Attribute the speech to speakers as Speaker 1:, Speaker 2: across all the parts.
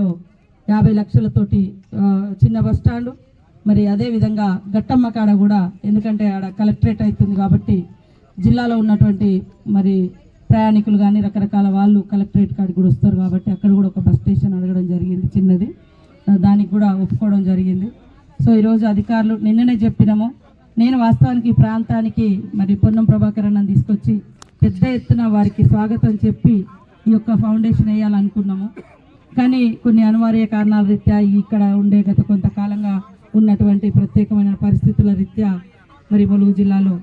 Speaker 1: Depot యాభై లక్షలతోటి చిన్న bus stand. మరి అదే విధంగా గట్టమ్మ కాడ కూడా ఎందుకంటే ఆడ కలెక్టరేట్ అవుతుంది కాబట్టి జిల్లాలో ఉన్నటువంటి మరి ప్రయాణికులు కానీ రకరకాల వాళ్ళు కలెక్టరేట్ కాడికి కూడా వస్తారు కాబట్టి అక్కడ కూడా ఒక బస్ స్టేషన్ అడగడం జరిగింది చిన్నది. దానికి కూడా ఒప్పుకోవడం జరిగింది. సో ఈరోజు అధికారులు నిన్ననే చెప్పినాము. నేను వాస్తవానికి ప్రాంతానికి మరి పొన్నం ప్రభాకర్ తీసుకొచ్చి పెద్ద ఎత్తున వారికి స్వాగతం చెప్పి ఈ యొక్క ఫౌండేషన్ వేయాలనుకున్నాము. కానీ కొన్ని అనివార్య కారణాల రీత్యా ఇక్కడ ఉండే గత కొంతకాలంగా ఉన్నటువంటి ప్రత్యేకమైన పరిస్థితుల రీత్యా మరి ములుగు జిల్లాలో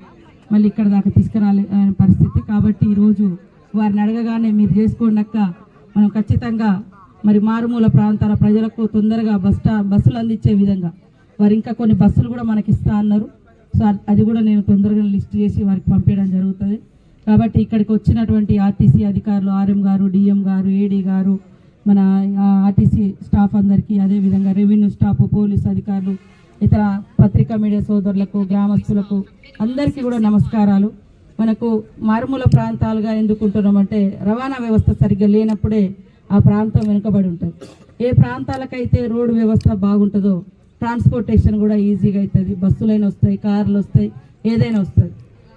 Speaker 1: మళ్ళీ ఇక్కడ దాకా తీసుకురాలే పరిస్థితి. కాబట్టి ఈరోజు వారిని అడగగానే మీరు చేసుకోండి అక్క. మనం ఖచ్చితంగా మరి మారుమూల ప్రాంతాల ప్రజలకు తొందరగా బస్ స్టా బస్సులు అందించే విధంగా వారు ఇంకా కొన్ని బస్సులు కూడా మనకి ఇస్తా అన్నారు. సో అది కూడా నేను తొందరగా లిస్ట్ చేసి వారికి పంపించడం జరుగుతుంది. కాబట్టి ఇక్కడికి వచ్చినటువంటి ఆర్టీసీ అధికారులు ఆర్ఎం గారు డిఎం గారు ఏడీ గారు మన ఆర్టీసీ స్టాఫ్ అందరికీ అదేవిధంగా రెవెన్యూ స్టాఫ్ పోలీస్ అధికారులు ఇతర పత్రికా మీడియా సోదరులకు గ్రామస్తులకు అందరికీ కూడా నమస్కారాలు. మనకు మారుమూల ప్రాంతాలుగా ఎందుకుంటున్నామంటే రవాణా వ్యవస్థ సరిగ్గా లేనప్పుడే ఆ ప్రాంతం వెనుకబడి ఉంటుంది. ఏ ప్రాంతాలకైతే రోడ్డు వ్యవస్థ బాగుంటుందో ట్రాన్స్పోర్టేషన్ కూడా ఈజీగా అవుతుంది బస్సులైనా వస్తాయి కార్లు వస్తాయి ఏదైనా వస్తుంది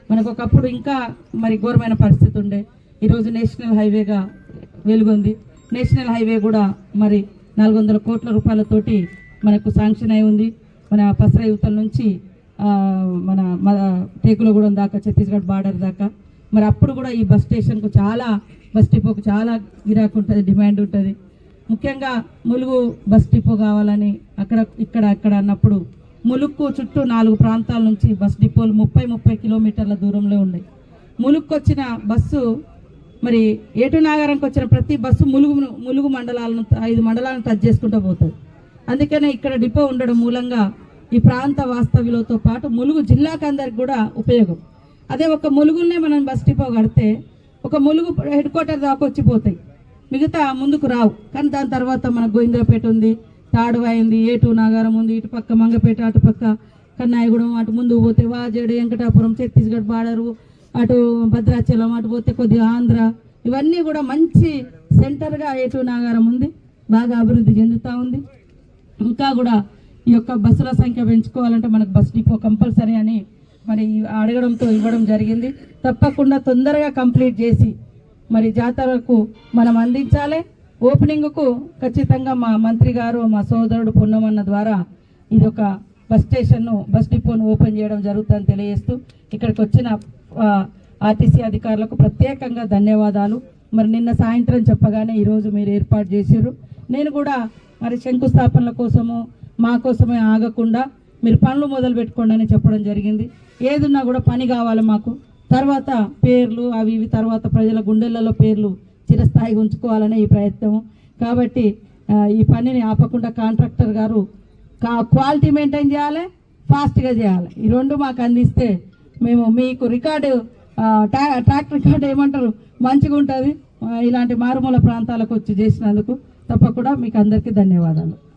Speaker 1: మనకు ఒకప్పుడు ఇంకా మరి ఘోరమైన పరిస్థితి ఉండే. ఈరోజు నేషనల్ హైవేగా వెలుగొంది. నేషనల్ హైవే కూడా మరి నాలుగు వందల కోట్ల రూపాయలతోటి మనకు శాంక్షన్ అయి ఉంది. మన పసర యువతల నుంచి మన మన టేకులగూడెం దాకా ఛత్తీస్గఢ్ బార్డర్ దాకా. మరి అప్పుడు కూడా ఈ బస్ స్టేషన్కు చాలా బస్ డిపోకు చాలా గిరాకు ఉంటుంది డిమాండ్ ఉంటుంది ముఖ్యంగా ములుగు బస్ డిపో కావాలని అక్కడ ఇక్కడ అక్కడ అన్నప్పుడు ములుక్కు చుట్టూ నాలుగు ప్రాంతాల నుంచి బస్ డిపోలు ముప్పై ముప్పై కిలోమీటర్ల దూరంలో ఉన్నాయి ములుక్కు వచ్చిన బస్సు మరి ఏటు నాగారంకి వచ్చిన ప్రతి బస్సు ములుగు ములుగు మండలాలను ఐదు మండలాలను టచ్ చేసుకుంటూ పోతుంది. అందుకనే ఇక్కడ డిపో ఉండడం మూలంగా ఈ ప్రాంత వాస్తవ్యులతో పాటు ములుగు జిల్లాకు అందరికి కూడా ఉపయోగం. అదే ఒక ములుగునే మనం బస్ డిపో కడితే ఒక ములుగు హెడ్ క్వార్టర్ దాకా వచ్చిపోతాయి మిగతా ముందుకు రావు. కానీ దాని తర్వాత మన గోవిందరపేట ఉంది తాడువాయింది ఏటు నాగారం ఉంది ఇటు పక్క మంగపేట అటు పక్క కన్నాయగూడెం అటు ముందుకు పోతే వాజేడు వెంకటాపురం ఛత్తీస్గఢ్ బార్డరు అటు భద్రాచలం అటు పోతే కొద్దిగా ఆంధ్ర ఇవన్నీ కూడా మంచి సెంటర్గా ఏటు నాగారం ఉంది. బాగా అభివృద్ధి చెందుతూ ఉంది. ఇంకా కూడా ఈ యొక్క బస్సుల సంఖ్య పెంచుకోవాలంటే మనకు బస్ డిపో కంపల్సరీ అని మరి అడగడంతో ఇవ్వడం జరిగింది. తప్పకుండా తొందరగా కంప్లీట్ చేసి మరి జాతరకు మనం అందించాలి. ఓపెనింగ్కు ఖచ్చితంగా మా మంత్రి గారు మా సోదరుడు పున్నమన్న ద్వారా ఇది ఒక బస్ స్టేషన్ను బస్ డిపోను ఓపెన్ చేయడం జరుగుతుందని తెలియజేస్తూ ఇక్కడికి వచ్చిన ఆర్టీసీ అధికారులకు ప్రత్యేకంగా ధన్యవాదాలు. మరి నిన్న సాయంత్రం చెప్పగానే ఈరోజు మీరు ఏర్పాటు చేశారు. నేను కూడా మరి శంకుస్థాపనల కోసము మా కోసమే ఆగకుండా మీరు పనులు మొదలు పెట్టుకోండి అని చెప్పడం జరిగింది. ఏదున్నా కూడా పని కావాలి మాకు. తర్వాత పేర్లు అవి ఇవి తర్వాత ప్రజల గుండెలలో పేర్లు చిరస్థాయిగా ఉంచుకోవాలనే ఈ ప్రయత్నం కాబట్టి ఈ పనిని ఆపకుండా కాంట్రాక్టర్ గారు కా- క్వాలిటీ మెయింటైన్ చేయాలి ఫాస్ట్గా చేయాలి. ఈ రెండు మాకు అందిస్తే మేము మీకు రికార్డు ట్రా- ట్రాక్ రికార్డు ఏమంటారు? మంచిగా ఉంటుంది. ఇలాంటి మారుమూల ప్రాంతాలకు వచ్చి చేసినందుకు తప్పకుండా మీకు అందరికీ ధన్యవాదాలు.